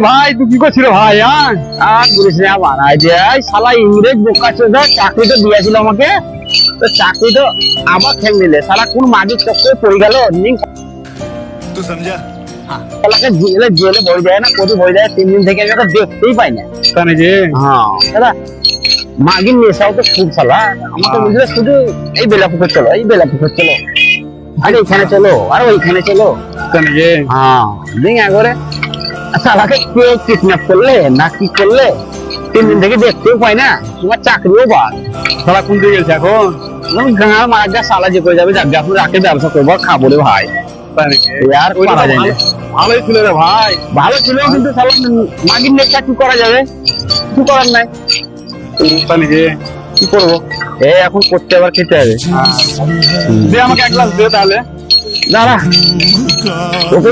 ভাই তুই কি করছিল ভাই হ্যাঁ? আর বলিস না বাড়াই দে শালা ইংরেজ বোকা চোদা চাকরিটা দিয়েছিল আমাকে। তো চাকরি তো আবার ফেল শালা কোন মাগির চক্করে পড়ে গেল? তুই সমঝা? হ্যাঁ। হ্যাঁ। চলো আরে আর ওইখানে চলো। কেন যে হ্যাঁ। দিন একবারে শালাকে কে কিডন্যাপ করলে না কি করলে তিন দিন থেকে দেখতেও পাই না। তোমার চাকরিও বাদ। শালা কোন দিকে গেছে এখন? মারা যা শালা যে করে যাবে যাবে রাখে ব্যবসা করব খাব রে ভাই। আর পারা যায় না। ভালোই ছিল রে ভাই। ভালো ছিল কিন্তু শালা মাগির নেশা কি করা যাবে? কি করার নাই? কি? করব? এ এখন করতে আবার খেতে হবে। দে আমাকে এক গ্লাস দে তাহলে। দাঁড়া। ওকে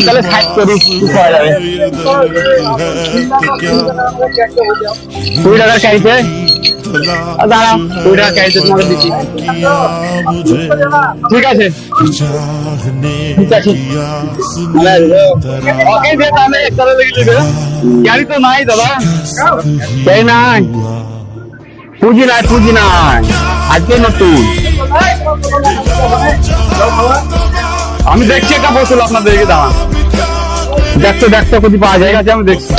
কুড়ি দিচ্ছি। ঠিক আছে। তাহলে গাড়ি তো নাই দাদা। পুঁজি নাই পুঁজি নাই। আজকে নতুন। আমি দেখছি একটা ফসল আপনাদেরকে দাঁড়ান দেখতে দেখতে কোথায় পাওয়া যায়। আমি দেখছি।